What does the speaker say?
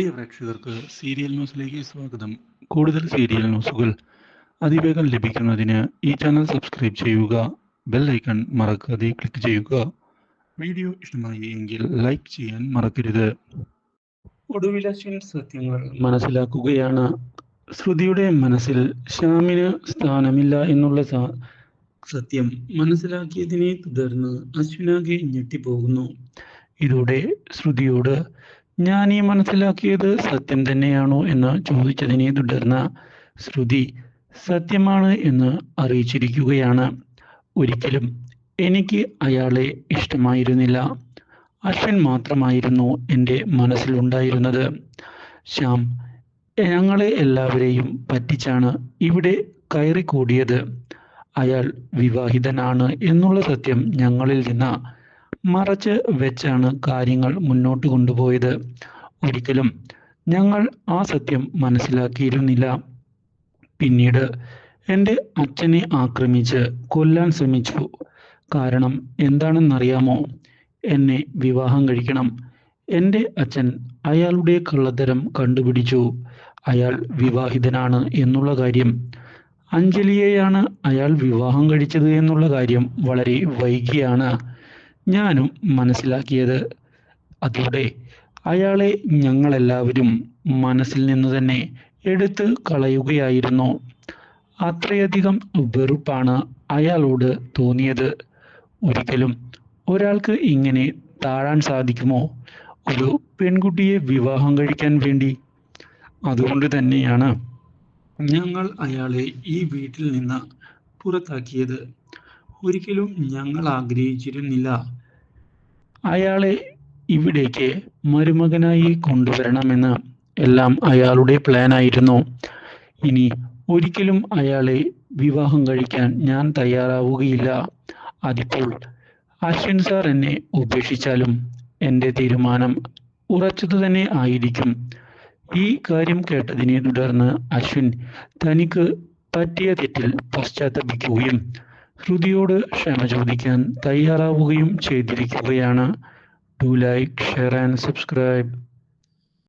പ്രിയ പ്രേക്ഷകർക്ക് സീരിയൽ ന്യൂസിലേക്ക് സ്വാഗതം. കൂടുതൽ സീരിയൽ ന്യൂസുകൾ അതിവേഗം ലഭിക്കുന്നതിന് ഈ ചാനൽ സബ്സ്ക്രൈബ് ചെയ്യുക ബെൽ ഐക്കൺ മറക്കാതെ ക്ലിക്ക് ചെയ്യുക. വീഡിയോ ഇഷ്ടമായി എങ്കിൽ ലൈക്ക് ചെയ്യാൻ മറക്കരുത്. ഒടുവിൽ അശ്വിൻ സത്യങ്ങൾ മനസ്സിലാക്കുകയാണ്. ശ്രുതിയുടെ മനസ്സിൽ ശ്യാമിന് സ്ഥാനമില്ല എന്നുള്ള സത്യം മനസ്സിലാക്കിയതിനെ തുടർന്ന് അശ്വിനാകെ ഞെട്ടിപ്പോകുന്നു. ഇതോടെ ശ്രുതിയോട് ഞാൻ ഈ മനസ്സിലാക്കിയത് സത്യം തന്നെയാണോ എന്ന് ചോദിച്ചതിനെ തുടർന്ന് ശ്രുതി സത്യമാണ് എന്ന് അറിയിച്ചിരിക്കുകയാണ്. ഒരിക്കലും എനിക്ക് അയാളെ ഇഷ്ടമായിരുന്നില്ല. അശ്വിൻ മാത്രമായിരുന്നു എന്റെ മനസ്സിലുണ്ടായിരുന്നത്. ശ്യാം ഞങ്ങളെ എല്ലാവരെയും പറ്റിച്ചാണ് ഇവിടെ കയറിക്കൂടിയത്. അയാൾ വിവാഹിതനാണ് എന്നുള്ള സത്യം ഞങ്ങളിൽ നിന്ന് മറച്ച് വെച്ചാണ് കാര്യങ്ങൾ മുന്നോട്ട് കൊണ്ടുപോയത്. ഒരിക്കലും ഞങ്ങൾ ആ സത്യം മനസ്സിലാക്കിയിരുന്നില്ല. പിന്നീട് എന്റെ അച്ഛനെ ആക്രമിച്ച് കൊല്ലാൻ ശ്രമിച്ചു. കാരണം എന്താണെന്നറിയാമോ? എന്നെ വിവാഹം കഴിക്കണം. എന്റെ അച്ഛൻ അയാളുടെ കള്ളത്തരം കണ്ടുപിടിച്ചു. അയാൾ വിവാഹിതനാണ് എന്നുള്ള കാര്യം. അഞ്ജലിയെയാണ് അയാൾ വിവാഹം കഴിച്ചത് എന്നുള്ള കാര്യം വളരെ വൈകിയാണ്. ഞാനും മനസ്സിലാക്കിയത് അതോടെ അയാളെ ഞങ്ങളെല്ലാവരും മനസ്സിൽ നിന്ന് തന്നെ എടുത്ത് കളയുകയായിരുന്നു. അത്രയധികം വെറുപ്പാണ് അയാളോട് തോന്നിയത്. ഒരിക്കലും ഒരാൾക്ക് ഇങ്ങനെ താഴാൻ സാധിക്കുമോ? ഒരു പെൺകുട്ടിയെ വിവാഹം കഴിക്കാൻ വേണ്ടി. അതുകൊണ്ട് തന്നെയാണ് ഞങ്ങൾ അയാളെ ഈ വീട്ടിൽ നിന്ന് പുറത്താക്കിയത്. ഒരിക്കലും ഞങ്ങൾ ആഗ്രഹിച്ചിരുന്നില്ല. അയാളെ ഇവിടേക്ക് മരുമകനായി കൊണ്ടുവരണമെന്ന് എല്ലാം അയാളുടെ പ്ലാനായിരുന്നു ഇനി ഒരിക്കലും അയാളെ വിവാഹം കഴിക്കാൻ ഞാൻ തയ്യാറാവുകയില്ല. അതിപ്പോൾ അശ്വിൻ സാർ എന്നെ ഉപേക്ഷിച്ചാലും എന്റെ തീരുമാനം ഉറച്ചത് തന്നെ ആയിരിക്കും. ഈ കാര്യം കേട്ടതിനെ തുടർന്ന് അശ്വിൻ തനിക്ക് പറ്റിയ തെറ്റിൽ പശ്ചാത്തപിക്കുകയും ശ്രുതിയോട് ക്ഷമ ചോദിക്കാൻ തയ്യാറാവുകയും ചെയ്തിരിക്കുകയാണ്. Do like share and subscribe